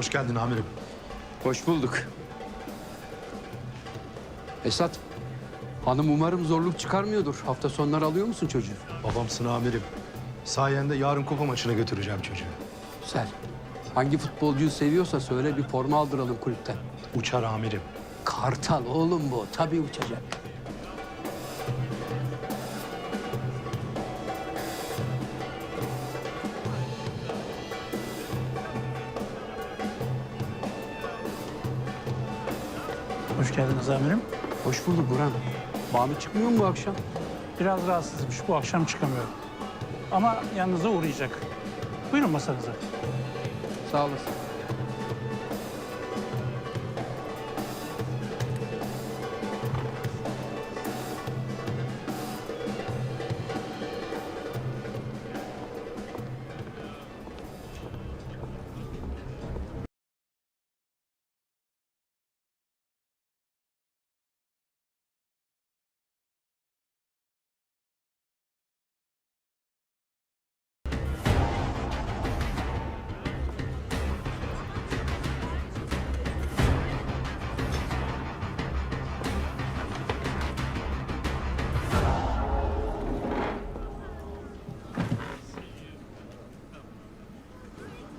Hoş geldin amirim. Hoş bulduk. Esat, hanım umarım zorluk çıkarmıyordur. Hafta sonları alıyor musun çocuğu? Babamsın amirim. Sayende yarın kupa maçına götüreceğim çocuğu. Güzel. Hangi futbolcuyu seviyorsa söyle bir forma aldıralım kulüpten. Uçar amirim. Kartal oğlum bu. Tabii uçacak. Hoş geldiniz amirim. Hoş bulduk Burhan. Banu çıkmıyor mu bu akşam? Biraz rahatsızmış. Bu akşam çıkamıyor. Ama yanınıza uğrayacak. Buyurun masanıza. Sağ olasın.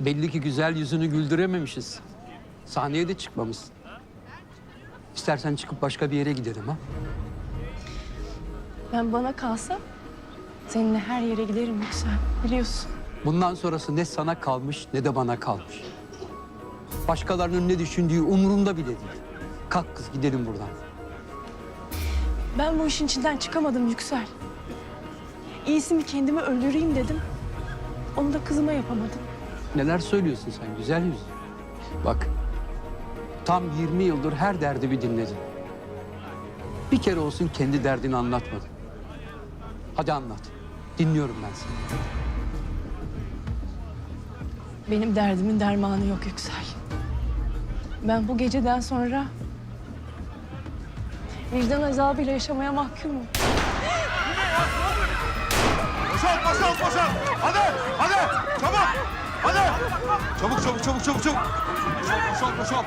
Belli ki güzel yüzünü güldürememişiz. Sahneye de çıkmamışsın. İstersen çıkıp başka bir yere gidelim ha. Ben bana kalsa seninle her yere giderim Yüksel. Biliyorsun. Bundan sonrası ne sana kalmış ne de bana kalmış. Başkalarının ne düşündüğü umurumda bile değil. Kalk kız gidelim buradan. Ben bu işin içinden çıkamadım Yüksel. İyisi mi kendimi öldüreyim dedim. Onu da kızıma yapamadım. Neler söylüyorsun sen güzel yüz. Bak tam 20 yıldır her derdimi dinledin. Bir kere olsun kendi derdini anlatmadın. Hadi anlat. Dinliyorum ben seni. Benim derdimin dermanı yok Yüksel. Ben bu geceden sonra vicdan azabıyla yaşamaya mahkumum. Çabuk, çabuk, çabuk, çabuk, çabuk. Boşalt, boşalt, boşalt.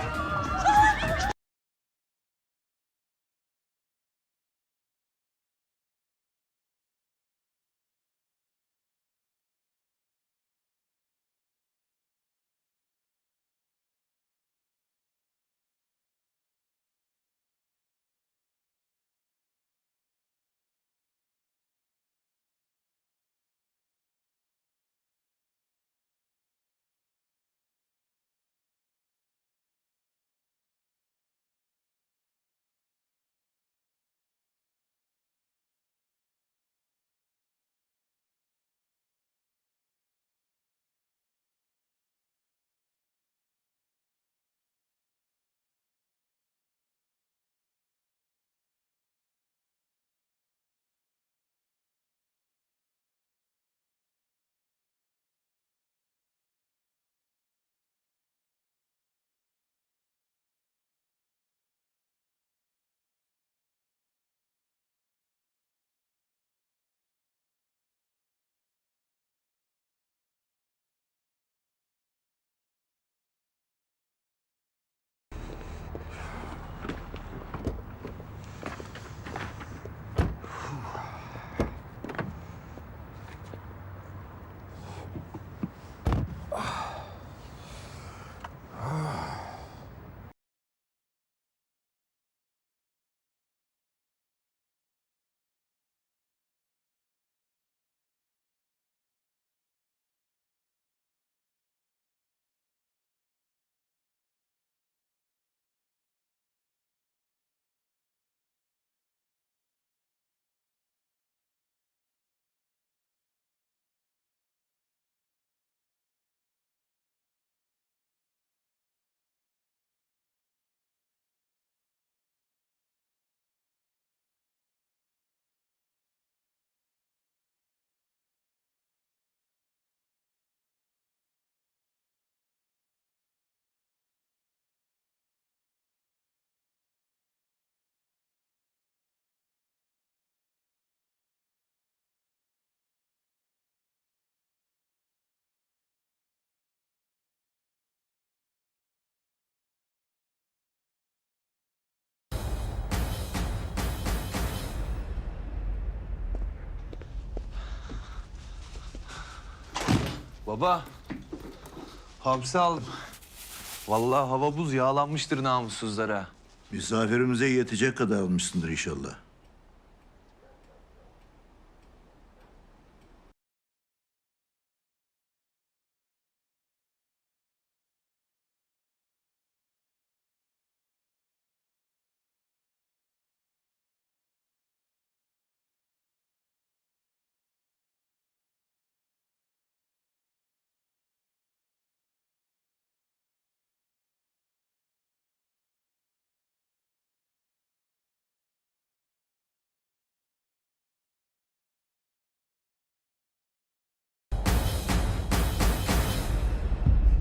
Baba. Hamsi aldım. Vallahi hava buz yağlanmıştır namussuzlara. Misafirimize yetecek kadar almışsındır inşallah.